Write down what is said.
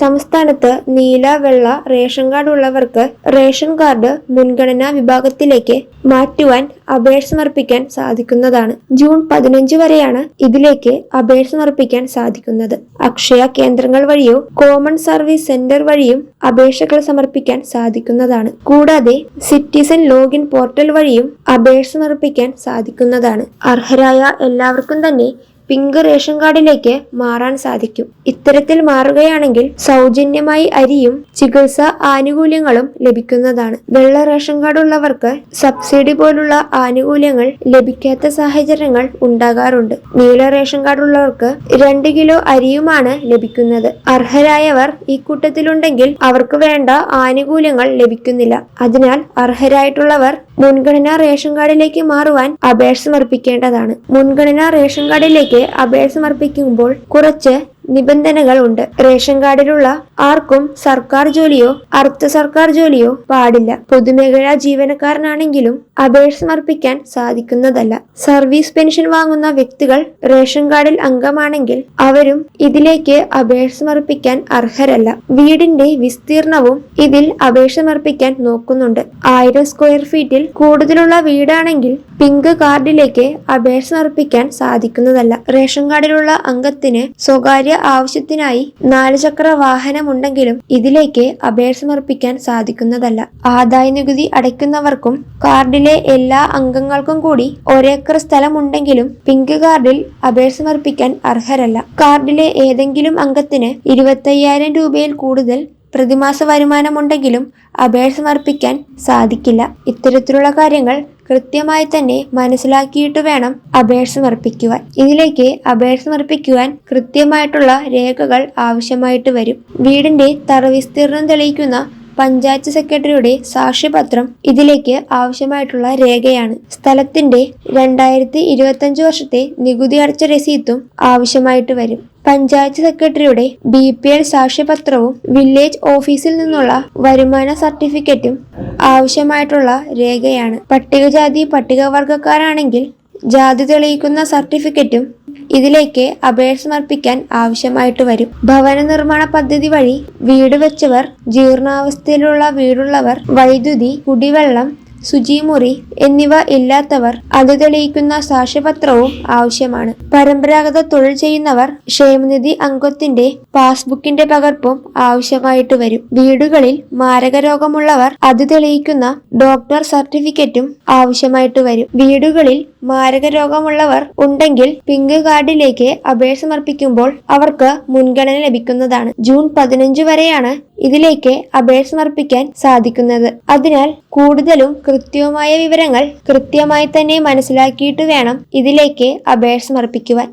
സംസ്ഥാനത്ത് നീല വെള്ള റേഷൻ കാർഡ് ഉള്ളവർക്ക് റേഷൻ കാർഡ് മുൻഗണനാ വിഭാഗത്തിലേക്ക് മാറ്റുവാൻ അപേക്ഷ സമർപ്പിക്കാൻ സാധിക്കുന്നതാണ്. ജൂൺ പതിനഞ്ച് വരെയാണ് ഇതിലേക്ക് അപേക്ഷ സമർപ്പിക്കാൻ സാധിക്കുന്നത്. അക്ഷയ കേന്ദ്രങ്ങൾ വഴിയോ കോമൺ സർവീസ് സെന്റർ വഴിയും അപേക്ഷകൾ സമർപ്പിക്കാൻ സാധിക്കുന്നതാണ്. കൂടാതെ സിറ്റിസൺ ലോഗിൻ പോർട്ടൽ വഴിയും അപേക്ഷ സമർപ്പിക്കാൻ സാധിക്കുന്നതാണ്. അർഹരായ എല്ലാവർക്കും തന്നെ പിങ്ക് റേഷൻ കാർഡിലേക്ക് മാറാൻ സാധിക്കും. ഇത്തരത്തിൽ മാറുകയാണെങ്കിൽ സൗജന്യമായി അരിയും ചികിത്സാ ആനുകൂല്യങ്ങളും ലഭിക്കുന്നതാണ്. വെള്ള റേഷൻ കാർഡ് ഉള്ളവർക്ക് സബ്സിഡി പോലുള്ള ആനുകൂല്യങ്ങൾ ലഭിക്കാത്ത സാഹചര്യങ്ങൾ ഉണ്ടാകാറുണ്ട്. നീല റേഷൻ കാർഡ് ഉള്ളവർക്ക് രണ്ട് കിലോ അരിയുമാണ് ലഭിക്കുന്നത്. അർഹരായവർ ഈ കൂട്ടത്തിലുണ്ടെങ്കിൽ അവർക്ക് വേണ്ട ആനുകൂല്യങ്ങൾ ലഭിക്കുന്നില്ല. അതിനാൽ അർഹരായിട്ടുള്ളവർ മുൻഗണനാ റേഷൻ കാർഡിലേക്ക് മാറുവാൻ അപേക്ഷ സമർപ്പിക്കേണ്ടതാണ്. മുൻഗണനാ റേഷൻ കാർഡിലേക്ക് അപേക്ഷ സമർപ്പിക്കുമ്പോൾ കുറച്ച് നിബന്ധനകൾ ഉണ്ട് റേഷൻ കാർഡിലുള്ള ആർക്കും സർക്കാർ ജോലിയോ അർദ്ധ സർക്കാർ ജോലിയോ പാടില്ല. പൊതുമേഖലാ ജീവനക്കാരനാണെങ്കിലും അപേക്ഷ സമർപ്പിക്കാൻ സാധിക്കുന്നതല്ല. സർവീസ് പെൻഷൻ വാങ്ങുന്ന വ്യക്തികൾ റേഷൻ കാർഡിൽ അംഗമാണെങ്കിൽ അവരും ഇതിലേക്ക് അപേക്ഷ സമർപ്പിക്കാൻ അർഹരല്ല. വീടിന്റെ വിസ്തീർണവും ഇതിൽ അപേക്ഷ സമർപ്പിക്കാൻ നോക്കുന്നുണ്ട്. ആയിരം സ്ക്വയർ ഫീറ്റിൽ കൂടുതലുള്ള വീടാണെങ്കിൽ പിങ്ക് കാർഡിലേക്ക് അപേക്ഷ സമർപ്പിക്കാൻ സാധിക്കുന്നതല്ല. റേഷൻ കാർഡിലുള്ള അംഗത്തിന് സ്വകാര്യ ആവശ്യത്തിനായി നാല് ചക്ര വാഹനമുണ്ടെങ്കിലും ഇതിലേക്ക് അപേക്ഷ സമർപ്പിക്കാൻ സാധിക്കുന്നതല്ല. ആദായ നികുതി അടയ്ക്കുന്നവർക്കും കാർഡിലെ എല്ലാ അംഗങ്ങൾക്കും കൂടി ഒരേക്കർ സ്ഥലമുണ്ടെങ്കിലും പിങ്ക് കാർഡിൽ അപേക്ഷ സമർപ്പിക്കാൻ അർഹരല്ല. കാർഡിലെ ഏതെങ്കിലും അംഗത്തിന് ഇരുപത്തയ്യായിരം രൂപയിൽ കൂടുതൽ പ്രതിമാസ വരുമാനമുണ്ടെങ്കിലും അപേക്ഷ സമർപ്പിക്കാൻ സാധിക്കില്ല. ഇത്തരത്തിലുള്ള കാര്യങ്ങൾ കൃത്യമായി തന്നെ മനസ്സിലാക്കിയിട്ട് വേണം അപേക്ഷ സമർപ്പിക്കുവാൻ ഇതിലേക്ക് അപേക്ഷ സമർപ്പിക്കുവാൻ കൃത്യമായിട്ടുള്ള രേഖകൾ ആവശ്യമായിട്ട് വരും. വീടിന്റെ തറവിസ്തീർണം തെളിയിക്കുന്ന പഞ്ചായത്ത് സെക്രട്ടറിയുടെ സാക്ഷ്യപത്രം ഇതിലേക്ക് ആവശ്യമായിട്ടുള്ള രേഖയാണ്. സ്ഥലത്തിന്റെ രണ്ടായിരത്തി ഇരുപത്തഞ്ച് വർഷത്തെ നികുതി അടച്ച രസീത്തും ആവശ്യമായിട്ട് വരും. പഞ്ചായത്ത് സെക്രട്ടറിയുടെ ബി പി എൽ സാക്ഷ്യപത്രവും വില്ലേജ് ഓഫീസിൽ നിന്നുള്ള വരുമാന സർട്ടിഫിക്കറ്റും ആവശ്യമായിട്ടുള്ള രേഖയാണ്. പട്ടികജാതി പട്ടികവർഗക്കാരാണെങ്കിൽ ജാതി തെളിയിക്കുന്ന സർട്ടിഫിക്കറ്റും ഇതിലേക്ക് അപേക്ഷ സമർപ്പിക്കാൻ ആവശ്യമായിട്ട് വരും. ഭവന നിർമ്മാണ പദ്ധതി വഴി വീട് വെച്ചവർ ജീർണാവസ്ഥയിലുള്ള വീടുള്ളവർ വൈദ്യുതി കുടിവെള്ളം ശുചിമുറി എന്നിവ ഇല്ലാത്തവർ അത് തെളിയിക്കുന്ന സാക്ഷ്യപത്രവും ആവശ്യമാണ്. പരമ്പരാഗത തൊഴിൽ ചെയ്യുന്നവർ ക്ഷേമനിധി അംഗത്തിന്റെ പാസ്ബുക്കിന്റെ പകർപ്പും ആവശ്യമായിട്ട് വരും. വീടുകളിൽ മാരകരോഗമുള്ളവർ അത് തെളിയിക്കുന്ന ഡോക്ടർ സർട്ടിഫിക്കറ്റും ആവശ്യമായിട്ട് വരും. വീടുകളിൽ മാരകരോഗമുള്ളവർ ഉണ്ടെങ്കിൽ പിങ്ക് കാർഡിലേക്ക് അപേക്ഷ സമർപ്പിക്കുമ്പോൾ അവർക്ക് മുൻഗണന ലഭിക്കുന്നതാണ്. ജൂൺ പതിനഞ്ച് വരെയാണ് ഇതിലേക്ക് അപേക്ഷ സമർപ്പിക്കാൻ സാധിക്കുന്നത്. അതിനാൽ കൂടുതലും കൃത്യവുമായ വിവരങ്ങൾ കൃത്യമായി തന്നെ മനസ്സിലാക്കിയിട്ട് വേണം ഇതിലേക്ക് അപേക്ഷ സമർപ്പിക്കുവാൻ